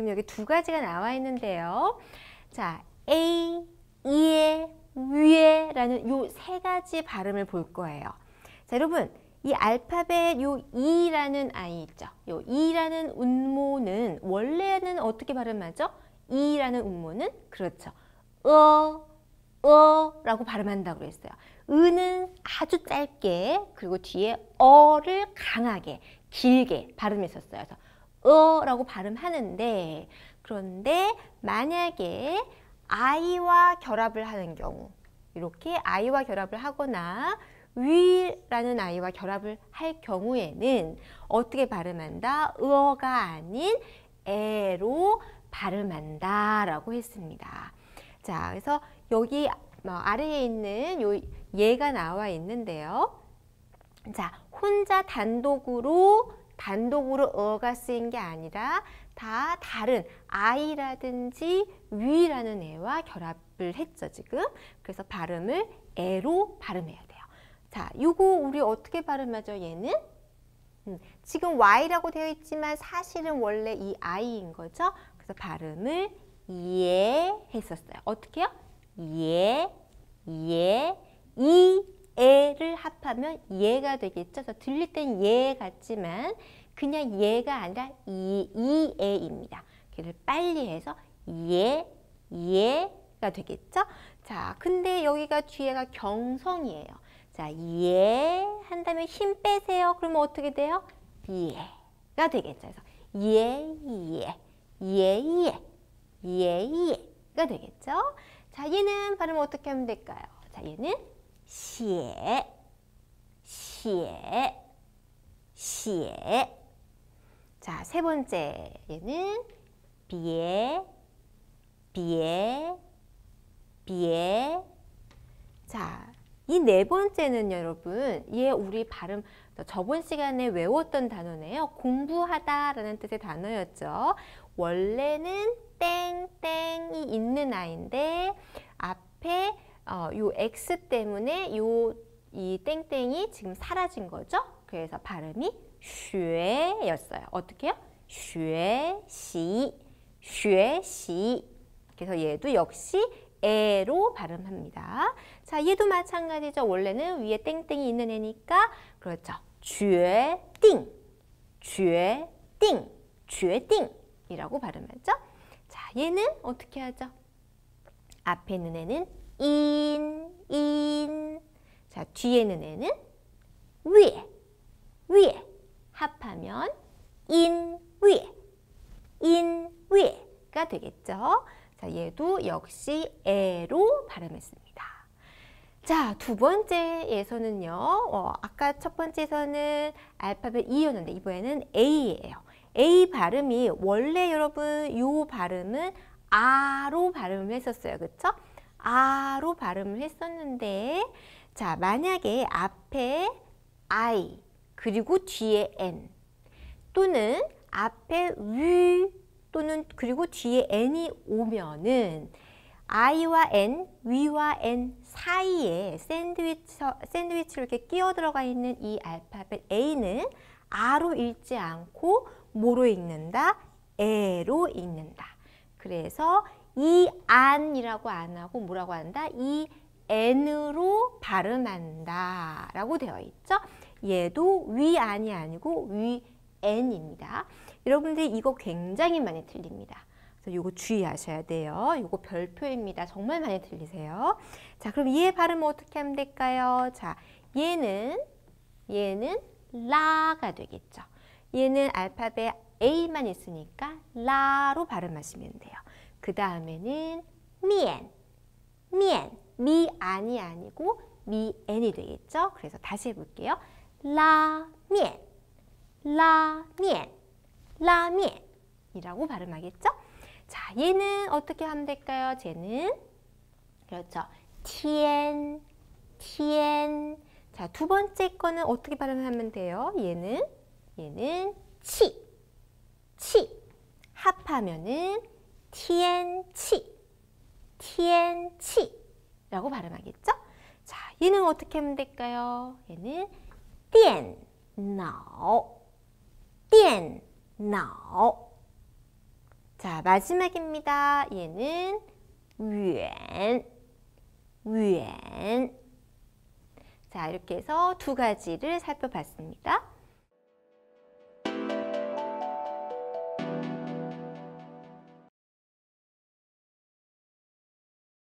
지금 여기 두 가지가 나와 있는데요. 자, A, 이에, 위에 라는 요 세 가지 발음을 볼 거예요. 자, 여러분. 이 알파벳 요 이라는 아이 있죠. 요 이라는 운모는 원래는 어떻게 발음하죠? 이라는 운모는 그렇죠. 어, 어 라고 발음한다고 그랬어요. 으는 아주 짧게 그리고 뒤에 어를 강하게 길게 발음했었어요. 그래서 어 라고 발음하는데 그런데 만약에 아이와 결합을 하는 경우 이렇게 아이와 결합을 하거나 위라는 아이와 결합을 할 경우에는 어떻게 발음한다? 어가 아닌 에로 발음한다 라고 했습니다. 자, 그래서 여기 뭐 아래에 있는 요 예가 나와 있는데요. 자, 혼자 단독으로 단독으로 어가 쓰인 게 아니라 다 다른 아이라든지 위라는 애와 결합을 했죠, 지금. 그래서 발음을 에로 발음해야 돼요. 자, 이거 우리 어떻게 발음하죠, 얘는? 음, 지금 Y라고 되어 있지만 사실은 원래 이 I인 거죠. 그래서 발음을 예 했었어요. 어떻게요? 예, 예, 이, 하면 예가 되겠죠. 그래서 들릴 땐 예 같지만 그냥 예가 아니라 이, 이, 에입니다. 걔를 빨리 해서 예, 예가 되겠죠. 자, 근데 여기가 뒤에가 경성이에요. 자, 예, 한 다음에 힘 빼세요. 그러면 어떻게 돼요? 예가 되겠죠. 그래서 예, 예, 예, 예, 예, 예가 되겠죠. 자, 얘는 발음 어떻게 하면 될까요? 자, 얘는 시에, 시에. 자, 세 번째 얘는 비에, 비에, 비에. 자, 이 네 번째는 여러분, 얘 우리 발음 저번 시간에 외웠던 단어네요. 공부하다 라는 뜻의 단어였죠. 원래는 땡땡이 있는 아이인데 앞에 어, 요 X 때문에 요 이 땡땡이 지금 사라진 거죠. 그래서 발음이 쉐였어요. 어떻게요? 쉐 시, 쉐 시. 그래서 얘도 역시 에로 발음합니다. 자, 얘도 마찬가지죠. 원래는 위에 땡땡이 있는 애니까 그렇죠. 쥐띵, 쥐띵, 쥐띵이라고 발음하죠. 자, 얘는 어떻게 하죠? 앞에 있는 애는 인, 인. 자, 뒤에 있는 애는 위에, 위에. 합하면 인, 위에, 인, 위에가 되겠죠. 자, 얘도 역시 에로 발음했습니다. 자, 두 번째에서는요. 어, 아까 첫 번째에서는 알파벳 E였는데 이번에는 A예요. A 발음이 원래 여러분 요 발음은 아로 발음을 했었어요. 그쵸? 아로 발음을 했었는데 자, 만약에 앞에 I 그리고 뒤에 N 또는 앞에 위 또는 그리고 뒤에 n이 오면은 i와 n, 위와 n 사이에 샌드위치, 샌드위치로 이렇게 끼어 들어가 있는 이 알파벳 a는 a로 읽지 않고 뭐로 읽는다? 에로 읽는다. 그래서 이 안이라고 안 하고 뭐라고 한다? 이 n으로 발음한다 라고 되어 있죠. 얘도 위안이 아니고 위n입니다. 여러분들 이거 굉장히 많이 틀립니다. 그래서 이거 주의하셔야 돼요. 이거 별표입니다. 정말 많이 틀리세요. 자, 그럼 얘 발음 어떻게 하면 될까요? 자, 얘는 얘는 라가 되겠죠. 얘는 알파벳 A만 있으니까 라로 발음하시면 돼요. 그 다음에는 미엔, 미엔, 미안이 아니고 미엔이 되겠죠. 그래서 다시 해볼게요. 라미엔, 라미엔. 라면이라고 발음하겠죠? 자, 얘는 어떻게 하면 될까요? 쟤는 그렇죠. 티엔, 티엔. 자, 두 번째 거는 어떻게 발음하면 돼요? 얘는 얘는 치, 치. 합하면은 티엔 치, 티엔 치 라고 발음하겠죠? 자, 얘는 어떻게 하면 될까요? 얘는 电脑，电脑。 자, 마지막입니다. 얘는 远, 远. 자, 이렇게 해서 두 가지를 살펴봤습니다.